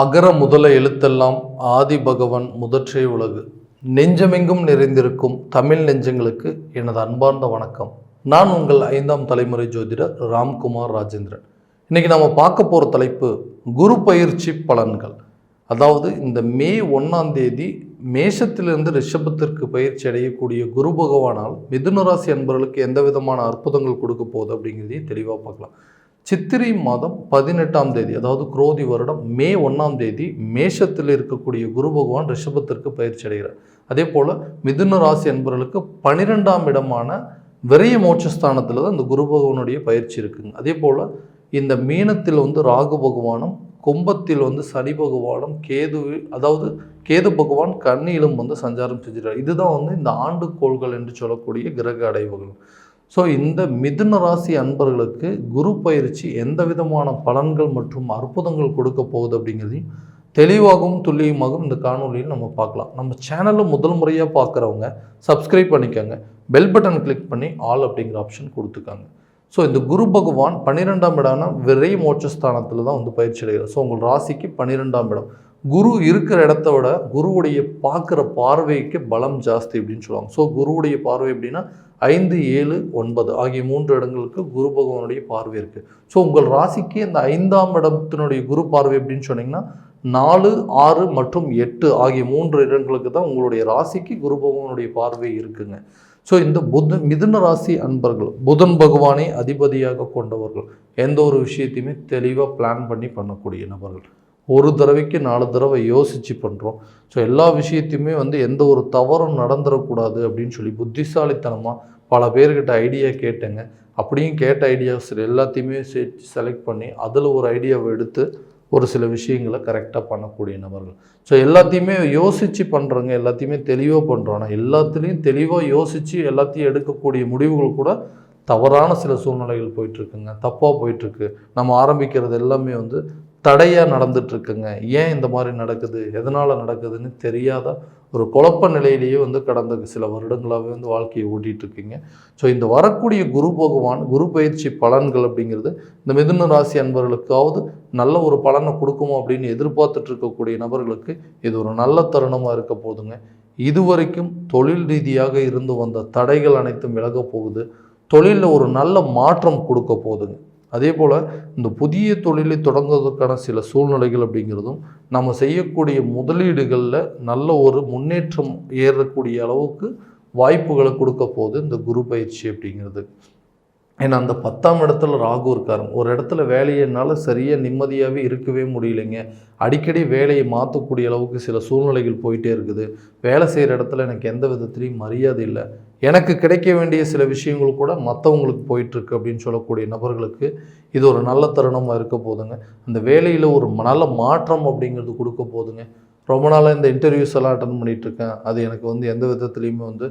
அகர முதல எழுத்தெல்லாம் ஆதி பகவன் முதற்றே உலகு. நெஞ்சமெங்கும் நிறைந்திருக்கும் தமிழ் நெஞ்சங்களுக்கு எனது அன்பார்ந்த வணக்கம். நான் உங்கள் ஐந்தாம் தலைமுறை ஜோதிடர் ராம்குமார் ராஜேந்திரன். இன்னைக்கு நம்ம பார்க்க போகிற தலைப்பு குரு பயிற்சி பலன்கள். அதாவது இந்த மே ஒன்றாம் தேதி மேஷத்திலிருந்து ரிஷபத்திற்கு பயிற்சி அடையக்கூடிய குரு பகவானால் மிதுனராசி அன்பர்களுக்கு எந்த விதமான அற்புதங்கள் கொடுக்க போகுது அப்படிங்கிறதையும் தெளிவாக பார்க்கலாம். சித்திரை மாதம் பதினெட்டாம் தேதி அதாவது குரோதி வருடம் மே ஒன்றாம் தேதி மேஷத்தில் இருக்கக்கூடிய குரு பகவான் ரிஷபத்திற்கு பயிற்சி அடைகிறார். அதே போல் மிதுன ராசி என்பவர்களுக்கு பனிரெண்டாம் இடமான விரைய மோட்சஸ்தானத்தில் தான் இந்த குரு பகவானுடைய பயிற்சி இருக்குங்க. அதே போல் இந்த மீனத்தில் வந்து ராகு பகவானும் கும்பத்தில் வந்து சனி பகவானும் கேது அதாவது கேது பகவான் கண்ணியிலும் வந்து சஞ்சாரம் செஞ்சிருக்கார். இதுதான் வந்து இந்த ஆண்டு கோள்கள் என்று சொல்லக்கூடிய கிரக அடைவுகள். ஸோ இந்த மிதுன ராசி அன்பர்களுக்கு குரு பயிற்சி எந்த விதமான பலன்கள் மற்றும் அற்புதங்கள் கொடுக்க போகுது அப்படிங்கிறதையும் தெளிவாகவும் துல்லியமாகவும் இந்த காணொலியில் நம்ம பார்க்கலாம். நம்ம சேனலில் முதல் முறையாக பார்க்குறவங்க சப்ஸ்கிரைப் பண்ணிக்கோங்க. பெல் பட்டன் கிளிக் பண்ணி ஆல் அப்படிங்கிற ஆப்ஷன் கொடுத்துக்காங்க. ஸோ இந்த குரு பகவான் பன்னிரெண்டாம் இடம்னா விரை மோட்சஸ்தானத்தில் தான் வந்து பயிற்சி அடைகிறார். ஸோ உங்கள் ராசிக்கு பன்னிரெண்டாம் இடம். குரு இருக்கிற இடத்த விட குருவுடைய பார்க்குற பார்வைக்கு பலம் ஜாஸ்தி அப்படின்னு சொல்லுவாங்க. ஸோ குருவுடைய பார்வை எப்படின்னா ஐந்து ஏழு ஒன்பது ஆகிய மூன்று இடங்களுக்கு குரு பகவானுடைய பார்வை இருக்குது ஸோ உங்கள் ராசிக்கு இந்த ஐந்தாம் இடத்தினுடைய குரு பார்வை அப்படின்னு சொன்னீங்கன்னா நாலு ஆறு மற்றும் எட்டு ஆகிய மூன்று இடங்களுக்கு தான் உங்களுடைய ராசிக்கு குரு பகவானுடைய பார்வை இருக்குங்க. ஸோ இந்த புத மிதுன ராசி அன்பர்கள் புதன் பகவானை அதிபதியாக கொண்டவர்கள் எந்த ஒரு விஷயத்தையுமே தெளிவாக பிளான் பண்ணி பண்ணக்கூடிய நபர்கள். ஒரு தடவைக்கு நாலு தடவை யோசித்து பண்ணுறோம் ஸோ எல்லா விஷயத்தையுமே வந்து எந்த ஒரு தவறும் நடந்துடக்கூடாது அப்படின்னு சொல்லி புத்திசாலித்தனமாக பல பேர்கிட்ட ஐடியா கேட்டேங்க. அப்படியும் கேட்ட ஐடியாஸ் எல்லாத்தையுமே செலக்ட் பண்ணி அதில் ஒரு ஐடியாவை எடுத்து ஒரு சில விஷயங்களை கரெக்டாக பண்ணக்கூடிய நபர்கள். ஸோ எல்லாத்தையுமே யோசித்து பண்ணுறோங்க எல்லாத்தையுமே தெளிவாக பண்ணுறோம் ஆனால் எல்லாத்துலேயும் தெளிவாக யோசித்து எல்லாத்தையும் எடுக்கக்கூடிய முடிவுகள் கூட தவறான சில சூழ்நிலைகள் போயிட்டுருக்குங்க தப்பாக போயிட்டுருக்கு நம்ம ஆரம்பிக்கிறது எல்லாமே வந்து தடையாக நடந்துட்டுருக்குங்க. ஏன் இந்த மாதிரி நடக்குது? எதனால் நடக்குதுன்னு தெரியாத ஒரு குழப்ப நிலையிலேயே வந்து கடந்த சில வருடங்களாகவே வந்து வாழ்க்கையை ஓட்டிகிட்ருக்கீங்க ஸோ இந்த வரக்கூடிய குரு பகவான் குரு பயிற்சி பலன்கள் அப்படிங்கிறது இந்த மிதுன ராசி அன்பர்களுக்காவது நல்ல ஒரு பலனை கொடுக்குமோ அப்படின்னு எதிர்பார்த்துட்டு இருக்கக்கூடிய நபர்களுக்கு இது ஒரு நல்ல தருணமாக இருக்க போதுங்க. இதுவரைக்கும் தொழில் ரீதியாக இருந்து வந்த தடைகள் அனைத்தும் விலக போகுது. தொழிலில் ஒரு நல்ல மாற்றம் கொடுக்க போகுதுங்க. அதே போல் இந்த புதிய தொழிலை தொடங்குவதற்கான சில சூழ்நிலைகள் அப்படிங்கிறதும் நம்ம செய்யக்கூடிய முதலீடுகளில் நல்ல ஒரு முன்னேற்றம் ஏறக்கூடிய அளவுக்கு வாய்ப்புகளை கொடுக்க போகுது இந்த குரு பயிற்சி அப்படிங்கிறது. ஏன்னா அந்த பத்தாம் இடத்துல ராகு இருக்காரு. ஒரு இடத்துல வேலையை என்னால் சரியாக நிம்மதியாகவே இருக்கவே முடியலைங்க. அடிக்கடி வேலையை மாற்றக்கூடிய அளவுக்கு சில சூழ்நிலைகள் போயிட்டே இருக்குது. வேலை செய்கிற இடத்துல எனக்கு எந்த விதத்துலேயும் மரியாதை இல்லை. எனக்கு கிடைக்க வேண்டிய சில விஷயங்கள் கூட மற்றவங்களுக்கு போயிட்டுருக்கு அப்படின்னு சொல்லக்கூடிய நபர்களுக்கு இது ஒரு நல்ல தருணமாக இருக்க போதுங்க. அந்த வேலையில் ஒரு நல்ல மாற்றம் அப்படிங்கிறது கொடுக்க போதுங்க. ரொம்ப நாளாக இந்த இன்டர்வியூஸ் எல்லாம் அட்டன் பண்ணிகிட்ருக்கேன் அது எனக்கு வந்து எந்த விதத்துலேயுமே வந்து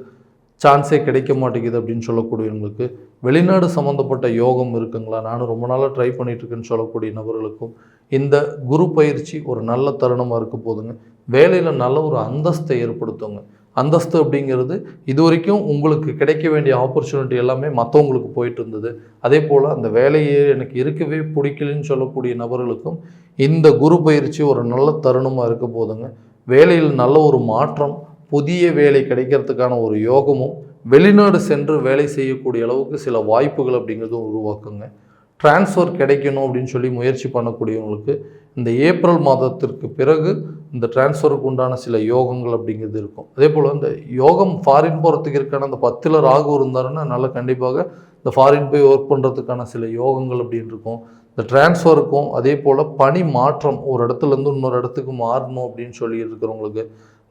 சான்ஸே கிடைக்க மாட்டேங்குது அப்படின்னு சொல்லக்கூடியவங்களுக்கு வெளிநாடு சம்மந்தப்பட்ட யோகம் இருக்குங்களா? நானும் ரொம்ப நாளாக ட்ரை பண்ணிகிட்ருக்கேன்னு சொல்லக்கூடிய நபர்களுக்கும் இந்த குரு பயிற்சி ஒரு நல்ல தருணமாக இருக்க போதுங்க. வேலையில் நல்ல ஒரு அந்தஸ்தை ஏற்படுத்துங்க. அந்தஸ்து அப்படிங்கிறது இது வரைக்கும் உங்களுக்கு கிடைக்க வேண்டிய ஆப்பர்ச்சுனிட்டி எல்லாமே மற்றவங்களுக்கு போயிட்டு இருந்தது. அதே போல் அந்த வேலையே எனக்கு இருக்கவே பிடிக்கலன்னு சொல்லக்கூடிய நபர்களுக்கும் இந்த குரு பயிற்சி ஒரு நல்ல தருணமாக இருக்க போதுங்க. வேலையில் நல்ல ஒரு மாற்றம் புதிய வேலை கிடைக்கிறதுக்கான ஒரு யோகமும் வெளிநாடு சென்று வேலை செய்யக்கூடிய அளவுக்கு சில வாய்ப்புகள் அப்படிங்கிறதும் உருவாக்குங்க. டிரான்ஸ்ஃபர் கிடைக்கணும் அப்படின்னு சொல்லி முயற்சி பண்ணக்கூடியவங்களுக்கு இந்த ஏப்ரல் மாதத்திற்கு பிறகு இந்த டிரான்ஸ்ஃபருக்கு உண்டான சில யோகங்கள் அப்படிங்கிறது இருக்கும். அதே போல் இந்த யோகம் ஃபாரின் போகிறதுக்கு இருக்கான அந்த பத்தில் ராகு இருந்தாருன்னா நல்லா கண்டிப்பாக இந்த ஃபாரின் போய் ஒர்க் பண்ணுறதுக்கான சில யோகங்கள் அப்படின்னு இருக்கும். இந்த டிரான்ஸ்ஃபருக்கும் அதே போல் பணி மாற்றம் ஒரு இடத்துலேருந்து இன்னொரு இடத்துக்கு மாறணும் அப்படின்னு சொல்லி இருக்கிறவங்களுக்கு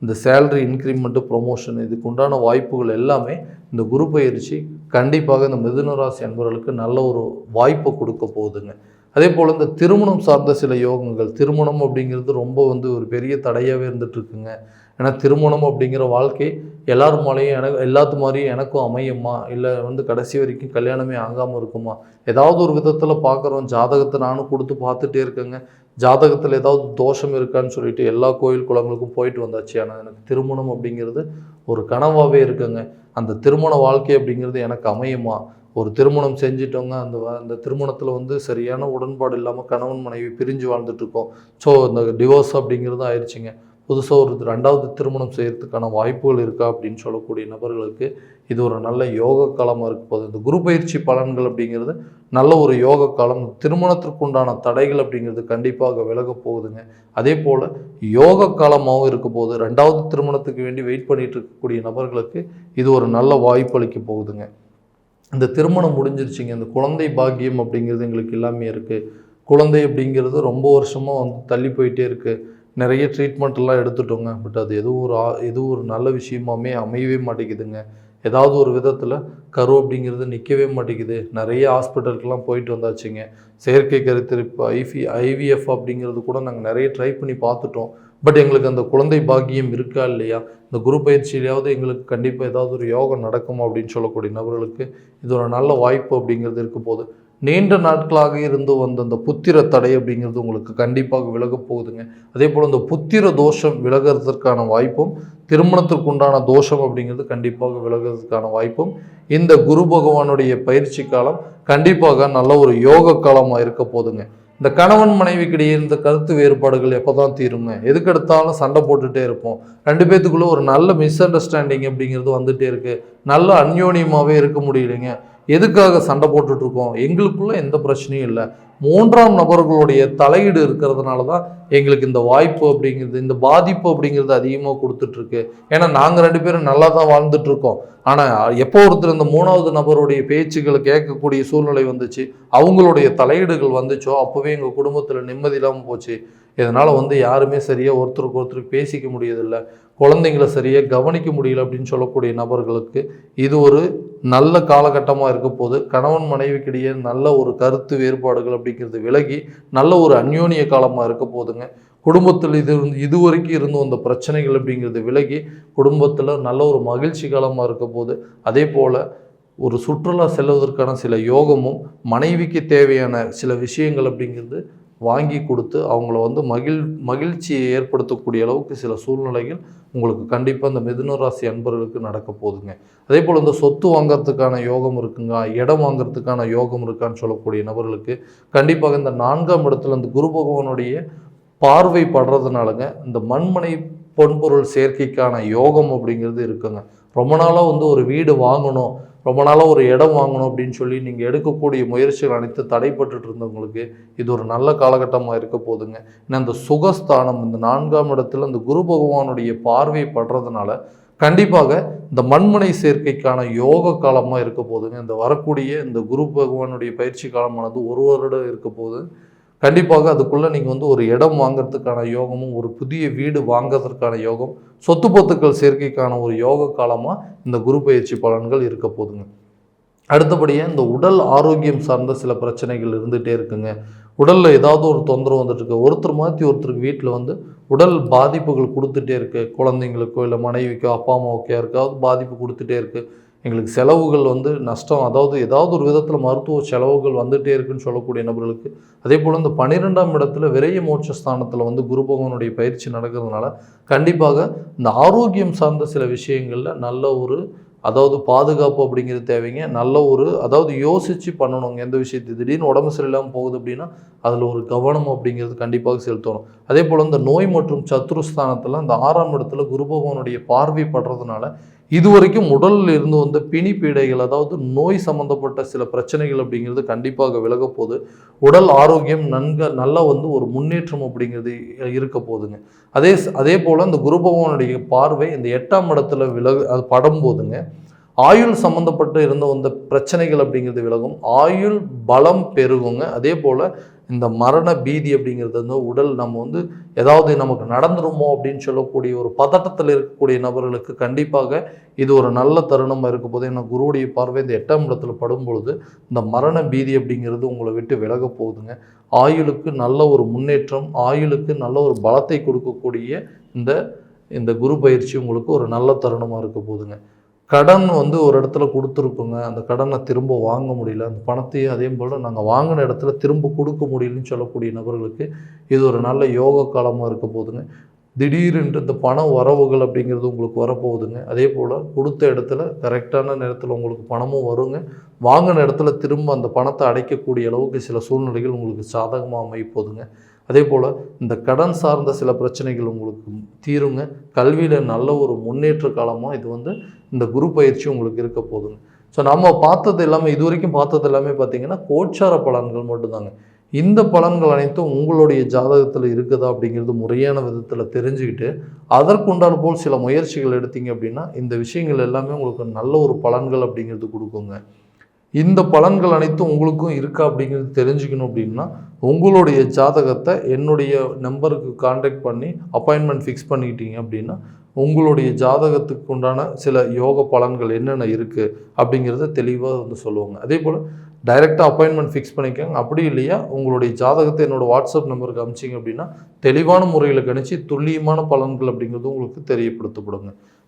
இந்த சேலரி இன்க்ரிமெண்ட்டு ப்ரொமோஷன் இதுக்கு உண்டான வாய்ப்புகள் எல்லாமே இந்த குரு பயிற்சி கண்டிப்பாக இந்த மிதுனராசி அன்பர்களுக்கு நல்ல ஒரு வாய்ப்பை கொடுக்க போகுதுங்க. அதே போல் இந்த திருமணம் சார்ந்த சில யோகங்கள் திருமணம் அப்படிங்கிறது ரொம்ப வந்து ஒரு பெரிய தடையாகவே இருந்துகிட்ருக்குங்க ஏன்னா திருமணம் அப்படிங்கிற வாழ்க்கை எல்லார் மேலேயும் எனக்கு எல்லாத்து மாதிரியும் எனக்கும் அமையுமா? இல்லை வந்து கடைசி வரைக்கும் கல்யாணமே ஆகாமல் இருக்குமா? ஏதாவது ஒரு விதத்தில் பார்க்குறோம் ஜாதகத்தை நானும் கொடுத்து பார்த்துட்டே இருக்கேங்க. ஜாதகத்தில் ஏதாவது தோஷம் இருக்கான்னு சொல்லிட்டு எல்லா கோயில் குளங்களுக்கும் போயிட்டு வந்தாச்சு. ஆனால் எனக்கு திருமணம் அப்படிங்கிறது ஒரு கனவாகவே இருக்குங்க. அந்த திருமண வாழ்க்கை அப்படிங்கிறது எனக்கு அமையுமா? ஒரு திருமணம் செஞ்சிட்டவங்க அந்த வ- அந்த திருமணத்தில் வந்து சரியான உடன்பாடு இல்லாமல் கணவன் மனைவி பிரிஞ்சு வாழ்ந்துட்டுருக்கோம். ஸோ இந்த டிவோர்ஸ் அப்படிங்கிறது ஆயிடுச்சுங்க புதுசாக ஒரு ரெண்டாவது திருமணம் செய்கிறதுக்கான வாய்ப்புகள் இருக்கா அப்படின்னு சொல்லக்கூடிய நபர்களுக்கு இது ஒரு நல்ல யோக காலமாக இருக்க போகுது. இந்த குரு பயிற்சி பலன்கள் அப்படிங்கிறது நல்ல ஒரு யோக காலம். திருமணத்திற்கு உண்டான தடைகள் அப்படிங்கிறது கண்டிப்பாக விலக போகுதுங்க. அதே போல் யோக காலமாகவும் இருக்க போகுது. ரெண்டாவது திருமணத்துக்கு வேண்டி வெயிட் பண்ணிகிட்டு இருக்கக்கூடிய நபர்களுக்கு இது ஒரு நல்ல வாய்ப்பு அளிக்க போகுதுங்க. இந்த திருமணம் முடிஞ்சிருச்சுங்க. இந்த குழந்தை பாக்கியம் அப்படிங்கிறது எங்களுக்கு எல்லாமே இருக்குது குழந்தை அப்படிங்கிறது ரொம்ப வருஷமாக வந்து தள்ளி போயிட்டே இருக்குது நிறைய ட்ரீட்மெண்ட்லாம் எடுத்துட்டோங்க. பட் அது எதுவும் ஒரு ஆ- எதுவும் ஒரு நல்ல விஷயமாமே அமையவே மாட்டேங்குதுங்க. ஏதாவது ஒரு விதத்தில் கரு அப்படிங்கிறது நிற்கவே மாட்டேங்குது. நிறைய ஹாஸ்பிட்டலுக்கெல்லாம் போயிட்டு வந்தாச்சுங்க. செயற்கை கருத்திருப்பு ஐஃபி ஐவிஎஃப் அப்படிங்கிறது கூட நாங்கள் நிறைய ட்ரை பண்ணி பார்த்துட்டோம். பட் எங்களுக்கு அந்த குழந்தை பாக்கியம் இருக்கா இல்லையா? இந்த குரு பயிற்சியிலையாவது எங்களுக்கு கண்டிப்பாக ஏதாவது ஒரு யோகம் நடக்குமா அப்படின்னு சொல்லக்கூடிய நபர்களுக்கு இது ஒரு நல்ல வாய்ப்பு அப்படிங்கிறது இருக்க போகுது. நீண்ட நாட்களாக இருந்து வந்த அந்த புத்திர தடை அப்படிங்கிறது உங்களுக்கு கண்டிப்பாக விலகப் போகுதுங்க. அதே போல் இந்த புத்திர தோஷம் விலகிறதுக்கான வாய்ப்பும் திருமணத்திற்கு உண்டான தோஷம் அப்படிங்கிறது கண்டிப்பாக விலகிறதுக்கான வாய்ப்பும் இந்த குரு பகவானுடைய பயிற்சி காலம் கண்டிப்பாக நல்ல ஒரு யோக காலமாக இருக்க போதுங்க இந்த கணவன் மனைவிக்கிடையே இருந்த கருத்து வேறுபாடுகள் எப்போ தான் தீருங்க எதுக்கு எடுத்தாலும் சண்டை போட்டுகிட்டே இருப்போம். ரெண்டு பேத்துக்குள்ளே ஒரு நல்ல மிஸ் அண்டர்ஸ்டாண்டிங் அப்படிங்கிறது வந்துகிட்டே இருக்குது நல்ல அந்யோன்யமாகவே இருக்க முடியலைங்க. எதுக்காக சண்டை போட்டுட்ருக்கோம் எங்களுக்குள்ளே எந்த பிரச்சனையும் இல்லை. மூன்றாம் நபர்களுடைய தலையீடு இருக்கிறதுனால தான் எங்களுக்கு இந்த வாய்ப்பு அப்படிங்கிறது இந்த பாதிப்பு அப்படிங்கிறது அதிகமாக கொடுத்துட்ருக்கு. ஏன்னா நாங்கள் ரெண்டு பேரும் நல்லா தான் வாழ்ந்துட்டுருக்கோம் ஆனால் எப்போ ஒருத்தர் இந்த மூணாவது நபருடைய பேச்சுகளை கேட்கக்கூடிய சூழ்நிலை வந்துச்சு அவங்களுடைய தலையீடுகள் வந்துச்சோ அப்போவே எங்கள் குடும்பத்தில் நிம்மதி இல்லாமல் போச்சு. இதனால் வந்து யாருமே சரியாக ஒருத்தருக்கு ஒருத்தர் பேசிக்க முடியதில்லை குழந்தைங்களை சரியாக கவனிக்க முடியல அப்படின்னு சொல்லக்கூடிய நபர்களுக்கு இது ஒரு நல்ல காலகட்டமாக இருக்க போது கணவன் மனைவிக்கிடையே நல்ல ஒரு கருத்து வேறுபாடுகள் அப்படிங்கிறது விலகி நல்ல ஒரு அந்யோன்ய காலமாக இருக்க போதுங்க. குடும்பத்தில் இது இருந்து- இதுவரைக்கும் இருந்து வந்த பிரச்சனைகள் அப்படிங்கிறது விலகி குடும்பத்தில் நல்ல ஒரு மகிழ்ச்சி காலமாக இருக்க போது அதே போல் ஒரு சுற்றுலா செல்வதற்கான சில யோகமும் மனைவிக்கு தேவையான சில விஷயங்கள் அப்படிங்கிறது வாங்கி கொடுத்து அவங்கள வந்து மகிழ் மகிழ்ச்சியை ஏற்படுத்தக்கூடிய அளவுக்கு சில சூழ்நிலைகள் உங்களுக்கு கண்டிப்பாக இந்த மிதுன ராசி அன்பர்களுக்கு நடக்க போகுதுங்க. அதே போல் இந்த சொத்து வாங்கிறதுக்கான யோகம் இருக்குங்க இடம் வாங்கிறதுக்கான யோகம் இருக்கான்னு சொல்லக்கூடிய நபர்களுக்கு கண்டிப்பாக இந்த நான்காம் இடத்துல இந்த குரு பகவானுடைய பார்வை படுறதுனாலங்க இந்த மண்மனை பொன்பொருள் சேர்க்கைக்கான யோகம் அப்படிங்கிறது இருக்குங்க. ரொம்ப நாளாக வந்து ஒரு வீடு வாங்கணும் ரொம்ப நாளாக ஒரு இடம் வாங்கணும் அப்படின்னு சொல்லி நீங்கள் எடுக்கக்கூடிய முயற்சிகள் அனைத்து தடைப்பட்டு இருந்தவங்களுக்கு இது ஒரு நல்ல காலகட்டமாக இருக்க போகுதுங்க ஏன்னா இந்த சுகஸ்தானம் இந்த நான்காம் இடத்துல இந்த குரு பகவானுடைய பார்வை படுறதுனால கண்டிப்பாக இந்த மண்மனை சேர்க்கைக்கான யோக காலமாக இருக்க போகுதுங்க இந்த வரக்கூடிய இந்த குரு பகவானுடைய பயிற்சி காலமானது ஒரு வருடம் இருக்க போகுது கண்டிப்பாக அதுக்குள்ளே நீங்கள் வந்து ஒரு இடம் வாங்குறதுக்கான யோகமும் ஒரு புதிய வீடு வாங்கிறதுக்கான யோகம் சொத்து பொத்துக்கள் சேர்க்கைக்கான ஒரு யோக காலமாக இந்த குரு பயிற்சி பலன்கள் இருக்க போதுங்க. அடுத்தபடியாக இந்த உடல் ஆரோக்கியம் சார்ந்த சில பிரச்சனைகள் இருந்துகிட்டே இருக்குங்க. உடலில் ஏதாவது ஒரு தொந்தரவு வந்துட்டுருக்கு. ஒருத்தர் மாற்றி ஒருத்தருக்கு வீட்டில் வந்து உடல் பாதிப்புகள் கொடுத்துட்டே இருக்குது குழந்தைங்களுக்கோ இல்லை மனைவிக்கோ அப்பா அம்மாவுக்கோ யாருக்காவது பாதிப்பு கொடுத்துட்டே இருக்கு. எங்களுக்கு செலவுகள் வந்து நஷ்டம் அதாவது ஏதாவது ஒரு விதத்தில் மருத்துவ செலவுகள் வந்துகிட்டே இருக்குன்னு சொல்லக்கூடிய நபர்களுக்கு அதே போல் இந்த பன்னிரெண்டாம் இடத்துல விரைய மோட்ச ஸ்தானத்தில் வந்து குரு பகவானுடைய பயிற்சி நடக்கிறதுனால கண்டிப்பாக இந்த ஆரோக்கியம் சார்ந்த சில விஷயங்களில் நல்ல ஒரு அதாவது பாதுகாப்பு அப்படிங்கிறது தேவைங்க. நல்ல ஒரு அதாவது யோசித்து பண்ணணுங்க. எந்த விஷயத்தை திடீர்னு உடம்பு சரியில்லாமல் போகுது அப்படின்னா அதில் ஒரு கவனம் அப்படிங்கிறது கண்டிப்பாக செலுத்தணும். அதே போல் இந்த நோய் மற்றும் சத்ருஸ்தானத்தில் இந்த ஆறாம் இடத்துல குரு பகவானுடைய பார்வை படுறதுனால இதுவரைக்கும் உடலில் இருந்து வந்த பிணி பீடைகள் அதாவது நோய் சம்பந்தப்பட்ட சில பிரச்சனைகள் அப்படிங்கிறது கண்டிப்பாக விலக போகுது. உடல் ஆரோக்கியம் நன்க நல்லா வந்து ஒரு முன்னேற்றம் அப்படிங்கிறது இருக்க போகுதுங்க. அதே அதே போல் இந்த குரு பகவானுடைய பார்வை இந்த எட்டாம் இடத்துல விலக அது படம் போதுங்க. ஆயுள் சம்மந்தப்பட்டு இருந்த வந்த பிரச்சனைகள் அப்படிங்கிறது விலகும். ஆயுள் பலம் பெருகுங்க. அதே போல் இந்த மரண பீதி அப்படிங்கிறது வந்து உடல் நம்ம வந்து ஏதாவது நமக்கு நடந்துருமோ அப்படின்னு சொல்லக்கூடிய ஒரு பதட்டத்தில் இருக்கக்கூடிய நபர்களுக்கு கண்டிப்பாக இது ஒரு நல்ல தருணமாக இருக்க போது. ஏன்னா குருவுடைய பார்வை இந்த எட்டாம் இடத்துல படும்பொழுது இந்த மரண பீதி அப்படிங்கிறது உங்களை விட்டு விலக போகுதுங்க. ஆயுளுக்கு நல்ல ஒரு முன்னேற்றம் ஆயுளுக்கு நல்ல ஒரு பலத்தை கொடுக்கக்கூடிய இந்த இந்த குரு பயிற்சி உங்களுக்கு ஒரு நல்ல தருணமாக இருக்க போகுதுங்க. கடன் வந்து ஒரு இடத்துல கொடுத்துருக்குங்க. அந்த கடனை திரும்ப வாங்க முடியல. அந்த பணத்தையும் அதே போல் நாங்கள் வாங்கின இடத்துல திரும்ப கொடுக்க முடியலன்னு சொல்லக்கூடிய நபர்களுக்கு இது ஒரு நல்ல யோக காலமாக இருக்க போதுங்க. திடீரென்று இந்த பண வரவுகள் அப்படிங்கிறது உங்களுக்கு வரப்போகுதுங்க. அதே போல் கொடுத்த இடத்துல கரெக்டான நேரத்தில் உங்களுக்கு பணமும் வருங்க. வாங்கின இடத்துல திரும்ப அந்த பணத்தை அடைக்கக்கூடிய அளவுக்கு சில சூழ்நிலைகள் உங்களுக்கு சாதகமாக அமைப்போதுங்க அதே போல் இந்த கடன் சார்ந்த சில பிரச்சனைகள் உங்களுக்கு தீருங்க. கல்வியில் நல்ல ஒரு முன்னேற்ற காலமாக இது வந்து இந்த குரு பயிற்சி உங்களுக்கு இருக்க போகுதுங்க. ஸோ நம்ம பார்த்தது எல்லாமே இது வரைக்கும் பார்த்தது எல்லாமே பார்த்தீங்கன்னா கோச்சார பலன்கள் மட்டும்தாங்க. இந்த பலன்கள் அனைத்தும் உங்களுடைய ஜாதகத்தில் இருக்குதா அப்படிங்கிறது முறையான விதத்தில் தெரிஞ்சுக்கிட்டு அதற்குண்டான போல் சில முயற்சிகள் எடுத்தீங்க அப்படின்னா இந்த விஷயங்கள் எல்லாமே உங்களுக்கு நல்ல ஒரு பலன்கள் அப்படிங்கிறது கொடுக்குங்க. இந்த பலன்கள் அனைத்தும் உங்களுக்கும் இருக்கா அப்படிங்கிறது தெரிஞ்சுக்கணும் அப்படின்னா உங்களுடைய ஜாதகத்தை என்னுடைய நம்பருக்கு காண்டாக்ட் பண்ணி அப்பாயின்மெண்ட் ஃபிக்ஸ் பண்ணிக்கிட்டீங்க அப்படின்னா உங்களுடைய ஜாதகத்துக்கு உண்டான சில யோக பலன்கள் என்னென்ன இருக்குது அப்படிங்கிறத தெளிவாக வந்து சொல்லுவாங்க. அதே போல் டைரெக்டாக அப்பாயின்மெண்ட் ஃபிக்ஸ் பண்ணிக்கோங்க. அப்படி இல்லையா உங்களுடைய ஜாதகத்தை என்னோடய வாட்ஸ்அப் நம்பருக்கு அமிச்சிங்க அப்படின்னா தெளிவான முறையில் கணிச்சு துல்லியமான பலன்கள் அப்படிங்கிறது உங்களுக்கு தெரியப்படுத்தப்படுங்க.